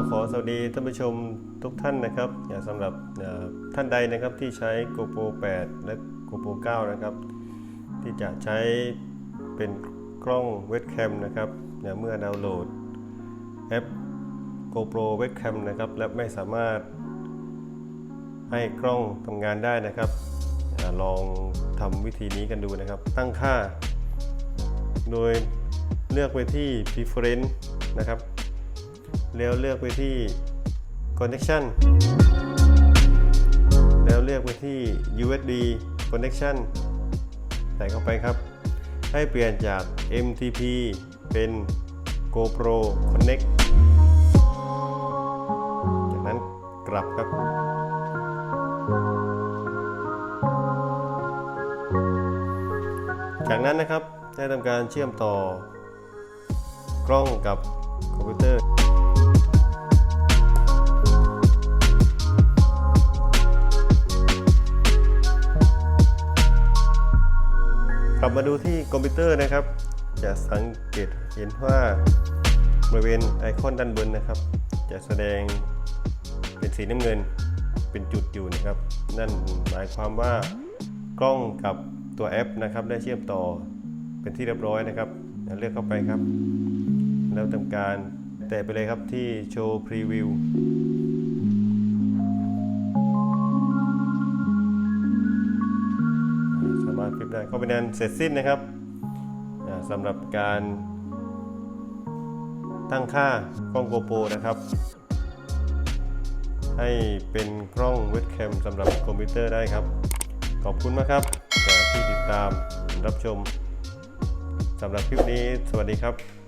ก็ขอสวัสดีท่านผู้ชมทุกท่านนะครับอย่าสำหรับท่านใดนะครับที่ใช้ GoPro 8 และ GoPro 9 นะครับ ที่จะใช้เป็นกล้องเวบแคมนะครับเมื่อดาวน์โหลดแอป GoPro Webcam นะครับและไม่สามารถให้กล้องทำงานได้นะครับอลองทำวิธีนี้กันดูนะครับ ตั้งค่า โดยเลือกไปที่ preference นะครับ แล้วเลือกไปที่ connection แล้วเลือกไปที่ USB connection ใส่เข้าไปครับ ให้เปลี่ยนจาก MTP เป็น GoPro Connect จากนั้นกลับครับ จากนั้นนะครับได้ทำการเชื่อมต่อกล้องกับคอมพิวเตอร์ กลับมาดูที่คอมพิวเตอร์นะครับ จะสังเกตเห็นว่าบริเวณไอคอนด้านบนนะครับ จะแสดงเป็นสีน้ำเงินเป็นจุดอยู่นะครับ นั่นหมายความว่ากล้องกับตัวแอปนะครับ ได้เชื่อมต่อเป็นที่เรียบร้อยนะครับ เลือกเข้าไปครับ แล้วทำการแตะไปเลยครับที่โชว์พรีวิว ก็เป็นการเสร็จสิ้นนะครับสำหรับการตั้งค่ากล้องโกโปรนะครับ ให้เป็นกล้องเวบแคมสำหรับคอมพิวเตอร์ได้ครับ ขอบคุณมากครับที่ติดตามรับชมสำหรับคลิปนี้ สวัสดีครับ